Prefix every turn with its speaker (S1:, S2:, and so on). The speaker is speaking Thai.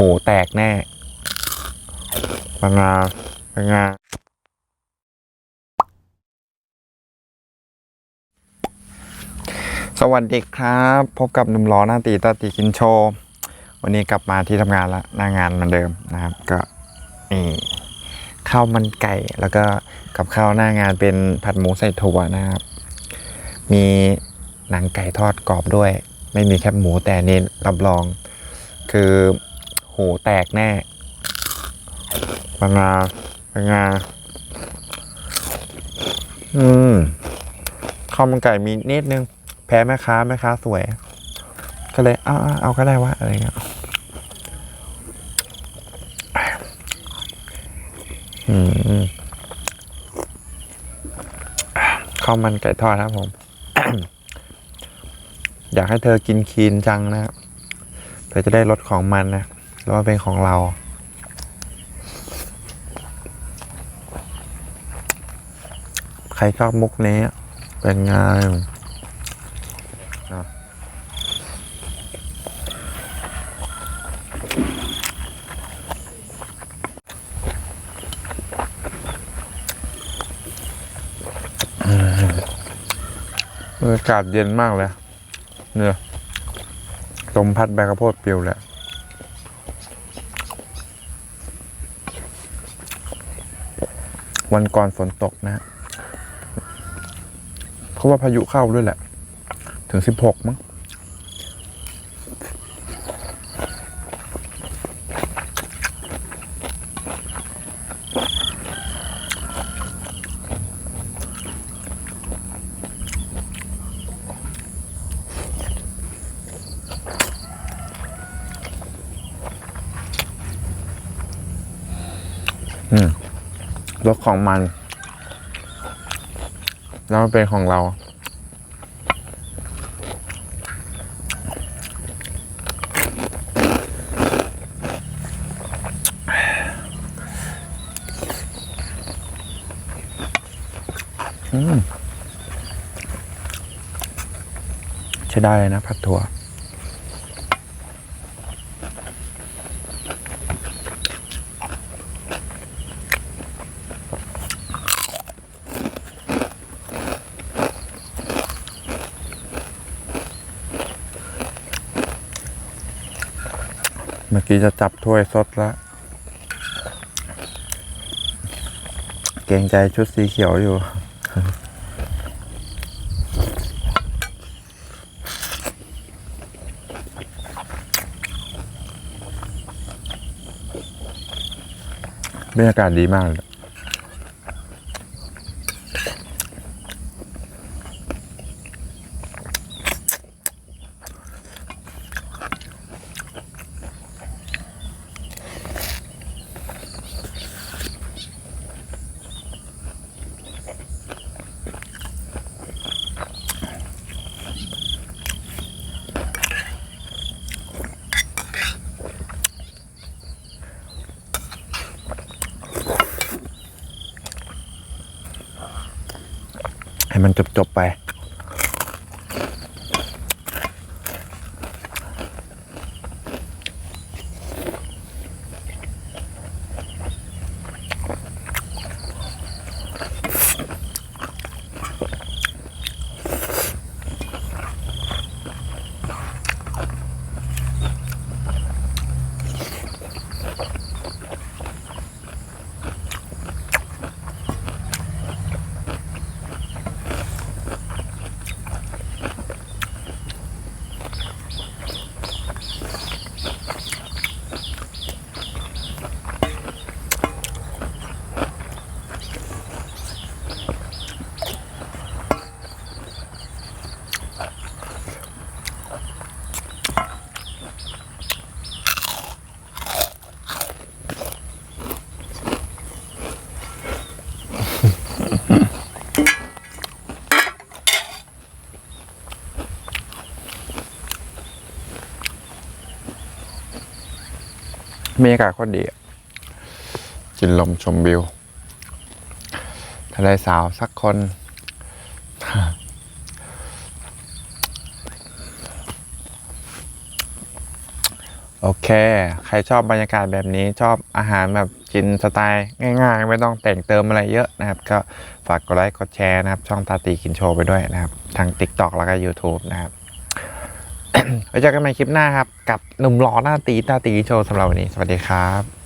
S1: โหแตกแน่ปังงาปังงาสวัสดีครับ พบกับหนุ่มล้อหน้าตีตาตีกินโชว์วันนี้กลับมาที่ทำงานละหน้างานเหมือนเดิมนะครับ ก็นี่ข้าวมันไก่แล้วก็กับข้าวหน้างานเป็นผัดหมูใส่ถั่วนะครับ มีหนังไก่ทอดกรอบด้วย ไม่มีแคบหมูแต่เน้นรับรอง คือ หแตกแน่ปังงาปังงาอืมข้าวมันไก่มีนิดนึง แพ้แม่ค้าแม่ค้าสวย ก็เลยเอาเอาก็ได้วะอะไรเงี้ยอืมข้าวมันไก่ทอดครับผม อยากให้เธอกินคีนจังนะเพื่อจะได้ลดของมันนะ แล้วมาเป็นของเรา ใครชอบมุกนี้ เป็นไงเนอะอืมบรรยากาศเย็นมากเลย เนี่ยลมพัดใบกระโพดปลิวเลย วันก่อนฝนตกนะเพราะว่าพายุเข้าด้วยแหละ ถึงสิบหกมั้งอืม รถของมัน แล้วมันเป็นของเรา อืม ใช้ได้เลยนะผัดถั่ว เมื่อกี้จะจับถ้วยสดแล้ว เกรงใจชุดสีเขียวอยู่ บรรยากาศดีมากเลย ให้มันจบๆไป มีอากาศโคตดีกินลมชมวิวถ้าได้สาวสักคน โอเค ใครชอบบรรยากาศแบบนี้ชอบอาหารแบบกินสไตล์ง่าย ๆ ไม่ต้องแต่งเติมอะไรเยอะนะครับ ก็ฝากกดไลค์กดแชร์นะครับ ช่องตาตีกินโชว์ไปด้วยนะครับ ทาง TikTok แล้วก็ YouTube นะครับ ไว้เจอกันใหม่คลิปหน้าครับ กับหนุ่มหล่อหน้าตีตาตีโชว์สำหรับวันนี้ สวัสดีครับ